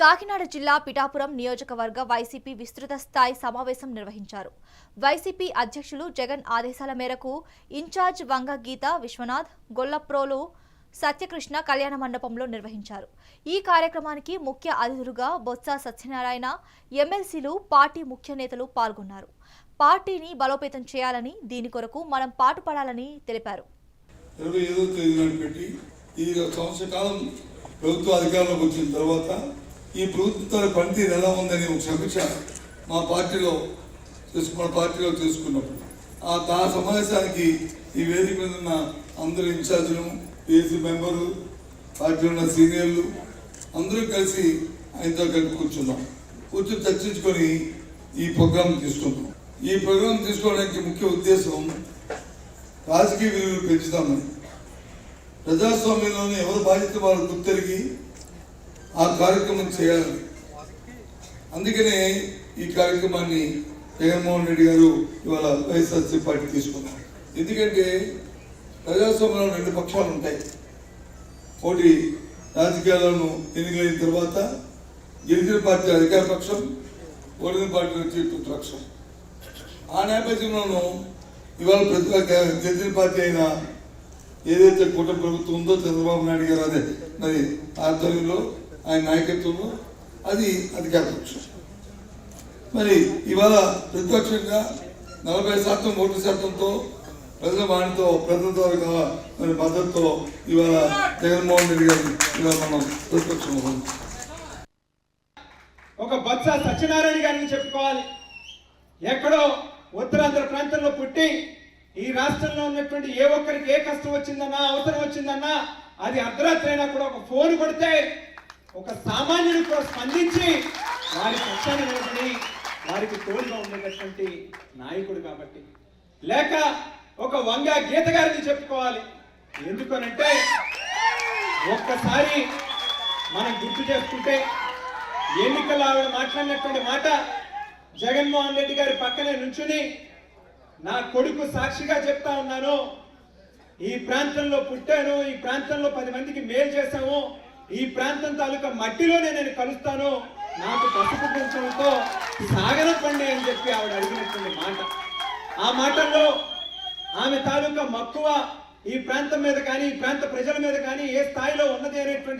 కాకినాడ జిల్లా పిఠాపురం నియోజకవర్గ వైసీపీ విస్తృత స్థాయి సమావేశం నిర్వహించారు. వైసీపీ అధ్యక్షులు జగన్ ఆదేశాల మేరకు ఇన్ఛార్జ్ వంగ గీత విశ్వనాథ్ గొల్లప్రోలు సత్యకృష్ణ కళ్యాణ మండపంలో నిర్వహించారు. ఈ కార్యక్రమానికి ముఖ్య అతిథులుగా బొత్స సత్యనారాయణ ఎమ్మెల్సీలు పార్టీ ముఖ్య నేతలు పాల్గొన్నారు. పార్టీని బలోపేతం చేయాలని దీని కొరకు మనం పాటుపడాలని తెలిపారు. ఈ సంవత్సర కాలం ప్రభుత్వ అధికారంలోకి వచ్చిన తర్వాత ఈ ప్రభుత్వ పనితీరు ఎలా ఉందని ఒక సమీక్ష మా పార్టీలో మన పార్టీలో చేసుకున్నప్పుడు ఆ దా సమావేశానికి ఈ వేదిక మీద ఉన్న అందరు ఇన్ఛార్జీలు ఏసీ మెంబరు పార్టీలో ఉన్న సీనియర్లు అందరూ కలిసి ఆయనతో కలిపి కూర్చున్నాం. కూర్చొని చర్చించుకొని ఈ ప్రోగ్రాం తీసుకున్నాం ఈ ప్రోగ్రాం తీసుకోవడానికి ముఖ్య ఉద్దేశం రాజకీయ విలువలు పెంచుతామని. ప్రజాస్వామ్యంలోనే ఎవరి బాధ్యత వాళ్ళు గుర్తెరిగి ఆ కార్యక్రమం చేయాలని అందుకనే ఈ కార్యక్రమాన్ని జగన్మోహన్ రెడ్డి గారు ఇవాళ వైఎస్ఆర్సీ పార్టీ తీసుకున్నారు. ఎందుకంటే ప్రజాస్వామ్యంలో రెండు పక్షాలు ఉంటాయి. ఒకటి రాజకీయాలను ఎన్నికలైన తర్వాత గిరిజన పార్టీ అధికార పక్షం ఓడిన పార్టీ వచ్చి పక్షం. ఆ నేపథ్యంలోనూ ఇవాళ ప్రతిపక్ష గిరిజన పార్టీ అయిన ఏదైతే కూటమి ప్రభుత్వం ఉందో చంద్రబాబు నాయుడు గారు అదే మరి ఆధ్వర్యంలో ఆయన నాయకత్వంలో అది అధికారం పక్షం మరి ఇవాళ ప్రతిపక్షంగా నలభై శాతం ఓటు శాతంతో ప్రజల వాణితో ప్రజల ద్వారా మరి మద్దతుతో ఇవాళ జగన్మోహన్ రెడ్డి గారు ఇవాళ మనం ప్రతిపక్షం ఒక బొత్స సత్యనారాయణ గారిని చెప్పుకోవాలి. ఎక్కడో ఉత్తరాంధ్ర ప్రాంతంలో పుట్టి ఈ రాష్ట్రంలో ఉన్నటువంటి ఏ ఒక్కరికి ఏ కష్టం వచ్చిందన్నా అవసరం వచ్చిందన్నా అది అర్ధరాత్రి అయినా కూడా ఒక ఫోన్ కొడితే ఒక సామాన్యుడు కూడా స్పందించి వారి పక్షాన్ని నిలబడి వారికి తోడుగా ఉండేటటువంటి నాయకుడు కాబట్టి. లేక ఒక వంగ గీత గారిని చెప్పుకోవాలి. ఎందుకనంటే ఒక్కసారి మనం గుర్తు చేసుకుంటే ఎన్నికల ఆవిడ మాట్లాడినటువంటి మాట జగన్మోహన్ రెడ్డి గారి పక్కనే నుంచుని నా కొడుకు సాక్షిగా చెప్తా ఉన్నాను. ఈ ప్రాంతంలో పుట్టాను ఈ ప్రాంతంలో పది మందికి మేలు చేశాము. ఈ ప్రాంతం తాలూకా మట్టిలోనే నేను కలుస్తాను. నాకు పసుపు కుంకుమతో సాగనపండి అని చెప్పి ఆవిడ అడిగినటువంటి మాట. ఆ మాటల్లో ఆమె తాలూకా మక్కువ ఈ ప్రాంతం మీద కానీ ఈ ప్రాంత ప్రజల మీద కానీ ఏ స్థాయిలో ఉన్నది అనేటువంటి